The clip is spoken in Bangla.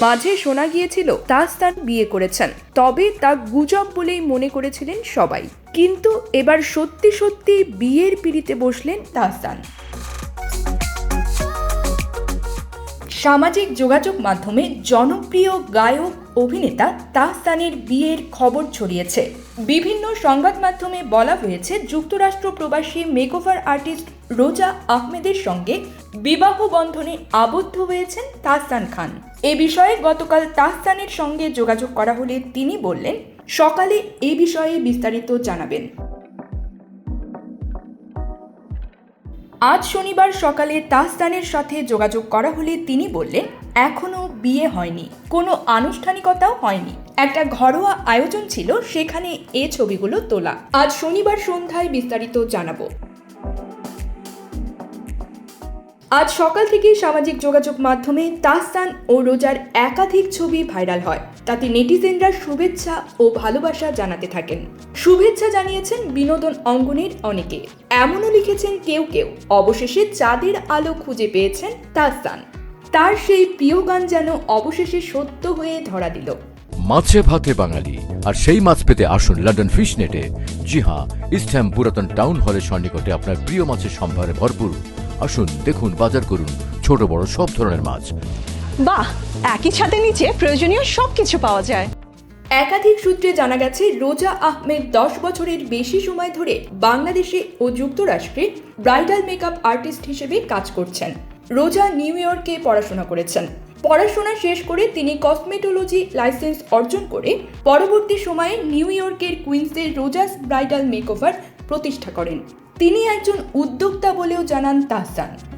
মাঝে শোনা গিয়েছিল তাস্তান বিয়ে করেছেন। তবে তা গুজব বলেই মনে করেছিলেন সবাই। কিন্তু এবার সত্যি সত্যি বিয়ের পিড়িতে বসলেন তাস্তান সামাজিক যোগাযোগ মাধ্যমে জনপ্রিয় গায়ক, অভিনেতা তাহসানের বিয়ের খবর ছড়িয়েছে। বিভিন্ন সংবাদ মাধ্যমে বলা হয়েছে, যুক্তরাষ্ট্র প্রবাসী মেকওভার আর্টিস্ট রোজা আহমেদের সঙ্গে বিবাহ বন্ধনে আবদ্ধ হয়েছেন তাহসান খান। এ বিষয়ে গতকাল তাহসানের সঙ্গে যোগাযোগ করা হলে তিনি বললেন, সকালে এ বিষয়ে বিস্তারিত জানাবেন। আজ শনিবার সকালে তাহসানের সাথে যোগাযোগ করা হলে তিনি বললেন এখনও বিয়ে হয়নি, কোনো আনুষ্ঠানিকতাও হয়নি। একটা ঘরোয়া আয়োজন ছিল, সেখানে এ ছবিগুলো তোলা। আজ শনিবার সন্ধ্যায় বিস্তারিত জানাব। আজ সকাল থেকেই সামাজিক যোগাযোগ মাধ্যমে তাহসান ও রোজার একাধিক ছবি ভাইরাল হয়। তাতে নেটিজেনরা শুভেচ্ছা ও ভালোবাসা জানাতে থাকেন। শুভেচ্ছা জানিয়েছেন বিনোদন অঙ্গনের অনেকে। এমনও লিখেছেন কেউ কেউ। অবশেষে চাঁদের আলো খুঁজে পেয়েছেন তাহসান। তার সেই প্রিয় গান যেন অবশেষে সত্য হয়ে ধরা দিল। মাছে ভাতে বাঙালি, আর সেই মাছ পেতে আসুন লন্ডন ফিশ নেটে জি হ্যাঁ ইস্টহ্যাম পুরাতন টাউন হলের সন্নিকটে আপনার প্রিয় মাছের সম্ভারে ভরপুর আসুন দেখুন বাজার করুন ছোট বড় সব ধরনের মাছ। বাহ একই ছাদের নিচে প্রয়োজনীয় সবকিছু পাওয়া যায়। একাধিক সূত্রে জানা গেছে রোজা আহমেদ দশ বছরের বেশি সময় ধরে বাংলাদেশে ও যুক্তরাষ্ট্রে ব্রাইডাল মেকআপ আর্টিস্ট হিসেবে কাজ করছেন। রোজা নিউ ইয়র্কে পড়াশোনা করেছেন। পড়াশোনা শেষ করে তিনি কসমেটোলজি লাইসেন্স অর্জন করে পরবর্তী সময়ে নিউ ইয়র্কের কুইন্সের রোজাস ব্রাইডাল মেকওভার প্রতিষ্ঠা করেন। তিনি একজন উদ্যোক্তা জানান তাহসান।